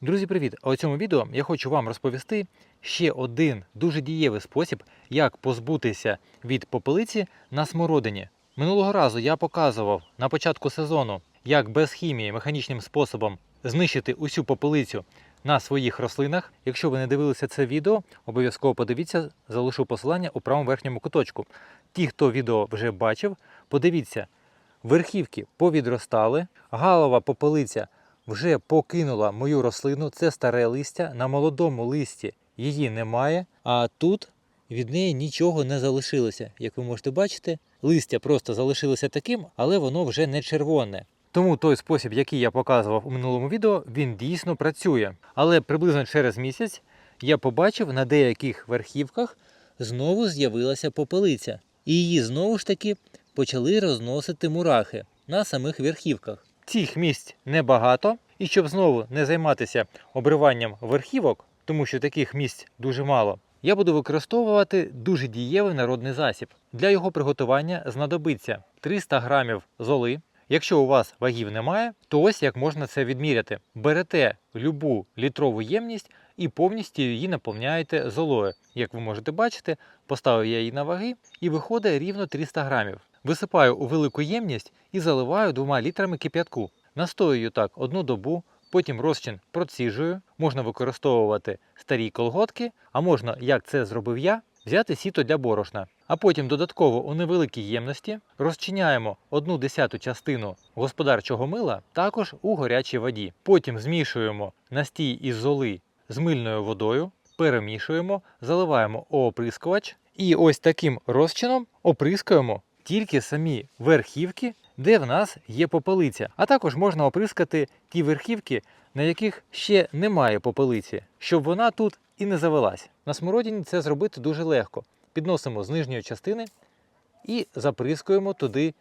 Друзі, привіт! А у цьому відео я хочу вам розповісти ще один дуже дієвий спосіб, як позбутися від попелиці на смородині. Минулого разу я показував на початку сезону, як без хімії механічним способом знищити усю попелицю на своїх рослинах. Якщо ви не дивилися це відео, обов'язково подивіться, залишу посилання у правому верхньому куточку. Ті, хто відео вже бачив, подивіться, верхівки повідростали, галова попелиця вже покинула мою рослину, це старе листя. На молодому листі її немає, а тут від неї нічого не залишилося. Як ви можете бачити, листя просто залишилося таким, але воно вже не червоне. Тому той спосіб, який я показував у минулому відео, він дійсно працює. Але приблизно через місяць я побачив на деяких верхівках знову з'явилася попелиця. І її знову ж таки почали розносити мурахи на самих верхівках. Цих місць небагато, і щоб знову не займатися обриванням верхівок, тому що таких місць дуже мало, я буду використовувати дуже дієвий народний засіб. Для його приготування знадобиться 300 грамів золи. Якщо у вас вагів немає, то ось як можна це відміряти. Берете любу літрову ємність і повністю її наповняєте золою. Як ви можете бачити, поставив я її на ваги і виходить рівно 300 грамів. Висипаю у велику ємність і заливаю двома літрами кип'ятку. Настоюю так одну добу, потім розчин проціжую. Можна використовувати старі колготки, а можна, як це зробив я, взяти сіто для борошна. А потім додатково у невеликій ємності розчиняємо одну десяту частину господарчого мила також у гарячій воді. Потім змішуємо настій із золи з мильною водою, перемішуємо, заливаємо у оприскувач і ось таким розчином оприскуємо тільки самі верхівки, де в нас є попелиця. А також можна оприскати ті верхівки, на яких ще немає попелиці, щоб вона тут і не завелась. На смородині це зробити дуже легко. Підносимо з нижньої частини і заприскуємо туди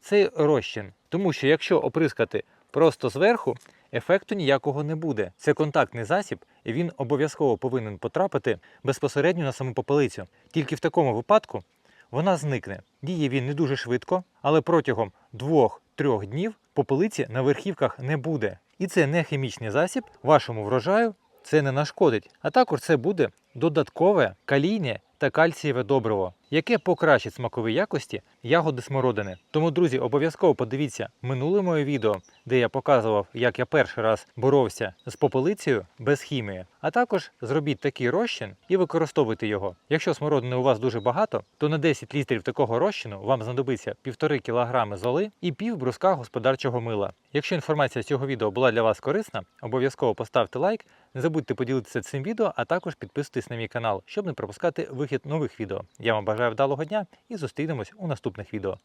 цей розчин. Тому що якщо оприскати просто зверху, ефекту ніякого не буде. Це контактний засіб, і він обов'язково повинен потрапити безпосередньо на саму попелицю. Тільки в такому випадку вона зникне. Діє він не дуже швидко, але протягом 2-3 днів попелиці на верхівках не буде. І це не хімічний засіб, вашому врожаю це не нашкодить. А також це буде додаткове калійне та кальцієве добриво, яке покращить смакові якості ягоди смородини. Тому, друзі, обов'язково подивіться минуле моє відео, де я показував, як я перший раз боровся з попелицею без хімії. А також зробіть такий розчин і використовуйте його. Якщо смородини у вас дуже багато, то на 10 літрів такого розчину вам знадобиться 1,5 кг золи і пів бруска господарчого мила. Якщо інформація з цього відео була для вас корисна, обов'язково поставте лайк, не забудьте поділитися цим відео, а також підписуйтесь на мій канал, щоб не пропускати вихід нових відео. Я вам бажаю вдалого дня і зустрінемось у наступних відео.